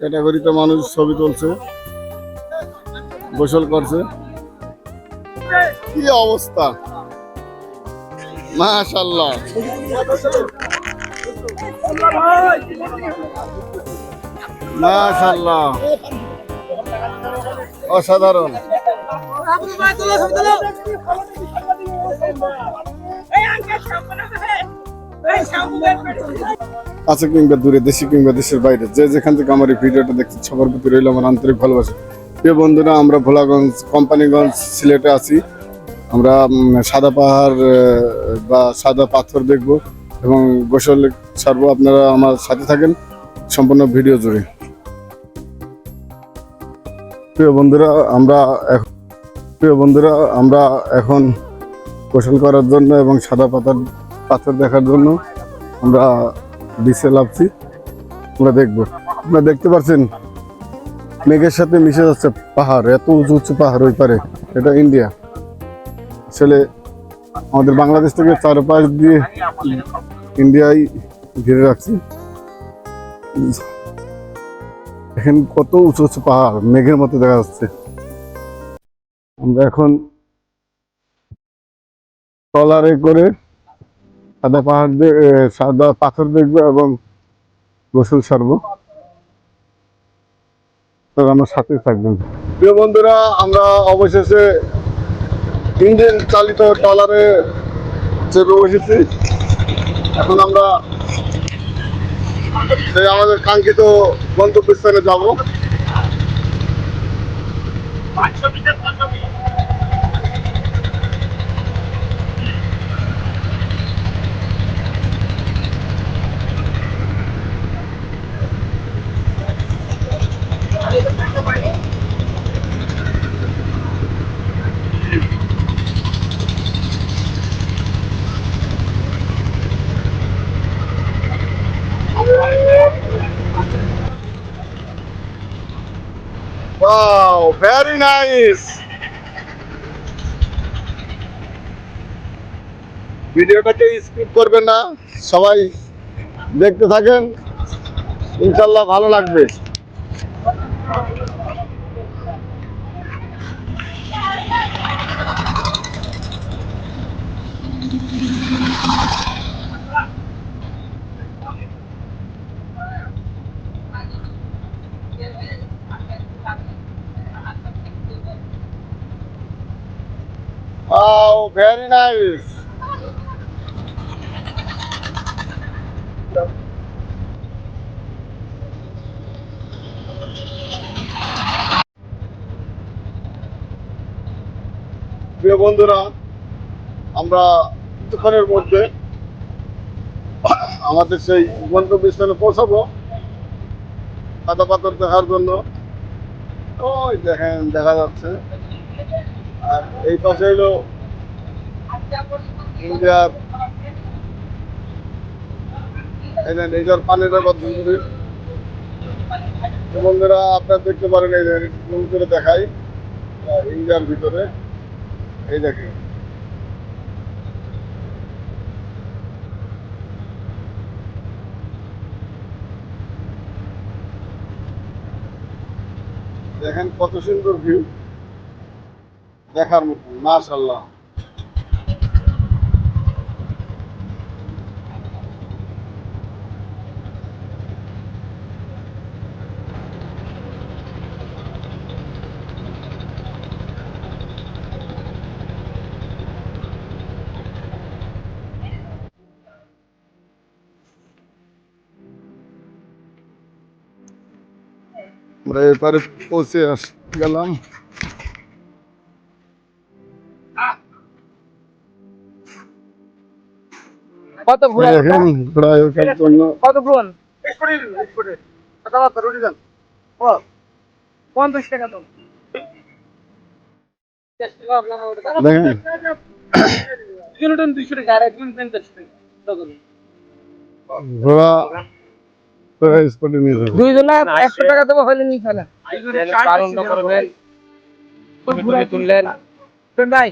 ক্যাটাগরিতে মানুষ ছবি তুলছে গোসল করছে। কি অবস্থা? মাশাল্লাহ মাশাল্লাহ অসাধারণ। আছে কিংবা দূরে, দেশে কিংবা দেশের বাইরে, যে যেখান থেকে আমার এই ভিডিওটা দেখতে সবার প্রতি রইল আমার আন্তরিক ভালোবাসা। প্রিয় বন্ধুরা, আমরা ভোলাগঞ্জ, কোম্পানিগঞ্জ, সিলেটে আছি। আমরা সাদা পাহাড় বা সাদা পাথর দেখব এবং গোসল সারবো। আপনারা আমার সাথে থাকেন, সম্পূর্ণ ভিডিও জুড়ে। প্রিয় বন্ধুরা, আমরা প্রিয় বন্ধুরা, আমরা এখন গোসল করার জন্য এবং সাদা পাথর পাথর দেখার জন্য আমরা বিচে লাভছি। আমরা দেখব। আপনারা দেখতে পাচ্ছেন মেঘের সাথে মিশে যাচ্ছে পাহাড়, এত উঁচু উঁচু পাহাড় ওই পারে। এটা ইন্ডিয়া। আসলে আমাদের বাংলাদেশ থেকে চারপাশ দিয়ে ইন্ডিয়াই ঘিরে রাখছি। এখন কত উঁচু উঁচু পাহাড়, মেঘের মতো দেখা যাচ্ছে। আমরা এখন ট্রলারে করে সাদা পাহাড় সাদা পাথর দেখব এবং গোসল সারবো। আমার সাথে থাকবেন। প্রিয় বন্ধুরা, আমরা অবশেষে ইঞ্জিন চালিত ট্রলারে চেপে বসেছি। এখন আমরা সেই আমাদের কাঙ্ক্ষিত গন্তব্যস্থানে যাব। ওয়াও ভেরি নাইস ভিডিওটাকে স্কিপ করবেন না সবাই দেখতে থাকেন ইনশাল্লাহ ভালো লাগবে Wow, very nice. প্রিয় বন্ধুরা, আমরা কিছুক্ষণের মধ্যে আমাদের সেই গন্তব্যস্থানে পৌঁছাবো। কাদা পাথর দেখার জন্য। ওই দেখেন, দেখা যাচ্ছে। আর এই পাশে দেন আপনারা দেখতে পারেন এই জুম করে দেখাই ইন্ডিয়ার ভিতরে। এই দেখেন। দেখেন কত সুন্দর ভিউ দেখার মতো মাশাল্লাহ আমরা এবারে পৌঁছে আস গেলাম। কত ঘুরে দেখেন ঘোড়ায় ওঠার কত ভ্রমণ পঞ্চাশ টাকা তো দেখেন। দুইশো টাকা। আর একজন পঞ্চাশ টাকা। তখন। টাকা স্পটে নিয়ে যাব। দুইজনে একশো টাকা দেবো হলে নিয়ে ফেলেন কারণ করবেন। ঘুরে তুললেন। নাই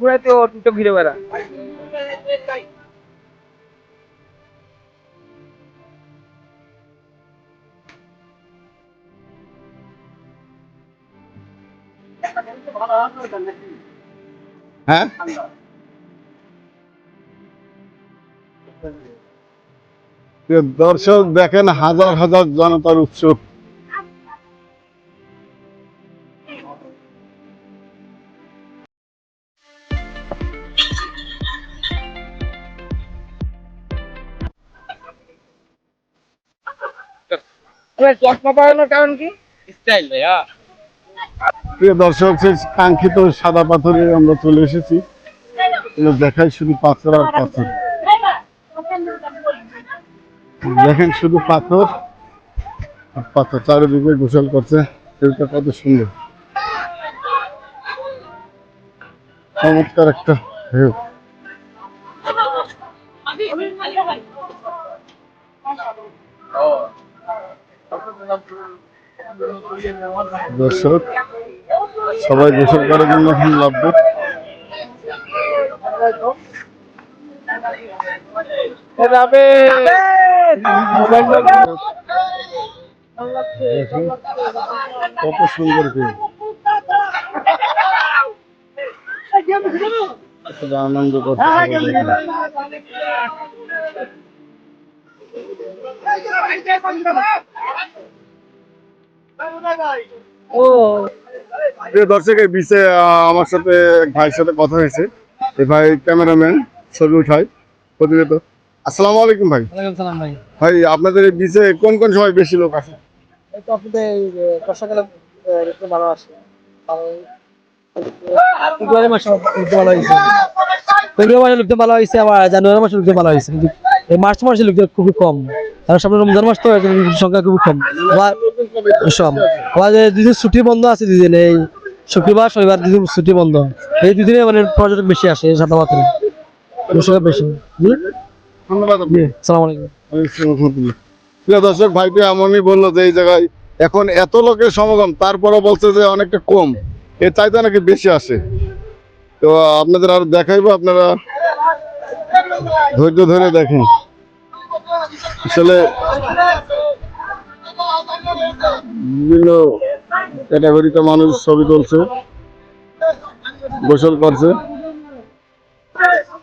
ঘুরে তো তো ঘিরে বেড়া হ্যাঁ? দর্শক দেখেন হাজার হাজার জনতার চশমা পরানোর কারণ কি? স্টাইল ভাইয়া। প্রিয় দর্শক সেই কাঙ্ক্ষিত সাদা পাথরে আমরা চলে এসেছি। দেখাই শুধু পাথর আর পাথর। দেখেন শুধু পাথর পাথর চারিদিকে গোসল করছে। এটা কত সুন্দর। চমৎকার একটা ভিউ দর্শক, সবাই গোসল করার জন্য এখন লাভবে যাবে দেখেন কত সুন্দর আনন্দ ও প্রিয় দর্শক, এই বিচে আমার সাথে ভাইয়ের সাথে কথা হয়েছে। এই ভাই ক্যামেরাম্যান ছবি উঠায় প্রতিনিয়ত। আসসালামু আলাইকুম ভাই। সালাম ভাই। ভাই আপনাদের এই বিচে কোন কোন সময় বেশি লোক আসে? এই তো আপনাদের বর্ষাকালে একটু ভালো আসে। ফেব্রুয়ারি মাসে লোকজন ভালো হয়েছে। ফেব্রুয়ারি মাসে লোকজন ভালো হয়েছে আবার জানুয়ারি মাসে লোকজন ভালো হয়েছে। কিন্তু এই মার্চ মাসে লোকজন খুবই কম। কারণ সামনে রমজান মাস তো সংখ্যা খুবই কম। আবার সব আবার দুদিন ছুটি বন্ধ আছে দুদিন এই শুক্রবার শনিবার দুদিন ছুটি বন্ধ। এই দুদিনে মানে পর্যটক বেশি আসে সাদা পাথরে দর্শক বেশি। জি? ধন্যবাদ জি সালাম আলাইকুম। প্রিয় দর্শক ভাইটি এমনই বলল যে এই জায়গায় এখন এত লোকের সমাগম তারপরও বলছে যে অনেকটা কম। এর চাইতে নাকি বেশি আসে তো আপনাদের আর দেখাইবো আপনারা ধৈর্য ধরে দেখেন। আসলে বিভিন্ন ক্যাটাগরিতে মানুষ ছবি তুলছে গোসল করছে।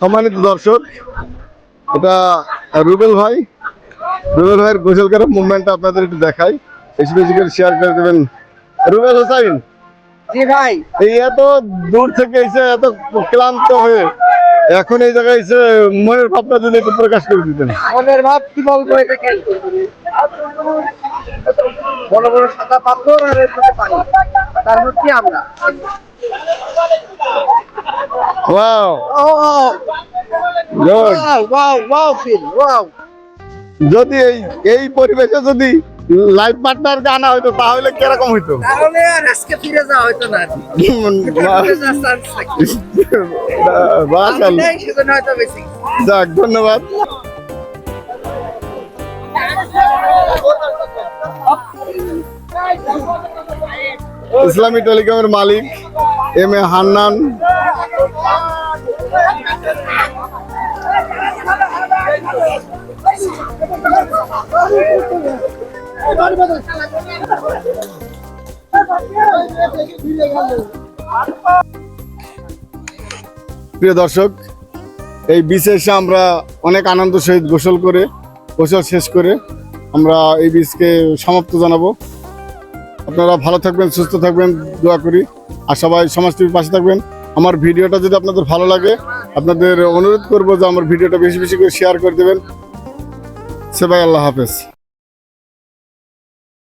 সম্মানিত দর্শক এটা রুবেল ভাই। রুবেল ভাইয়ের গোসল করার মুভমেন্টটা আপনাদের একটু দেখাই। বেশি বেশি করে শেয়ার করে দেবেন। রুবেল হোসাইন জি ভাই। এই এত দূর থেকে এসে এত ক্লান্ত হয়ে এখন এই জায়গায় এসে মনের ভাবনা যদি একটু প্রকাশ করে দিতেন। মনের ভাব কি বলব বড় বড় সাদা পাথর আর পানি। তার মধ্যে আমরা? ওয়াও যদি এই এই পরিবেশে যদি লাইফ পার্টনার আনা হইতো তাহলে কীরকম হইতো? তাহলে আর আজকে ফিরে যাওয়া হয়তো না যাক ধন্যবাদ। ইসলামী টেলিকমের মালিক এম এ হান্নান। প্রিয় দর্শক, এই বিচে এসে আমরা অনেক আনন্দ সহিত গোসল করে, গোসল শেষ করে আমরা এই বীজকে সমাপ্ত জানাব। আপনারা ভালো থাকবেন, সুস্থ থাকবেন, দোয়া করি। আর সবাই সমাজ টিভির পাশে থাকবেন। আমার ভিডিওটা যদি আপনাদের ভালো লাগে, আপনাদের অনুরোধ করব যে আমার ভিডিওটা বেশি বেশি করে শেয়ার করে দেবেন। সে ভাই, আল্লাহ হাফেজ।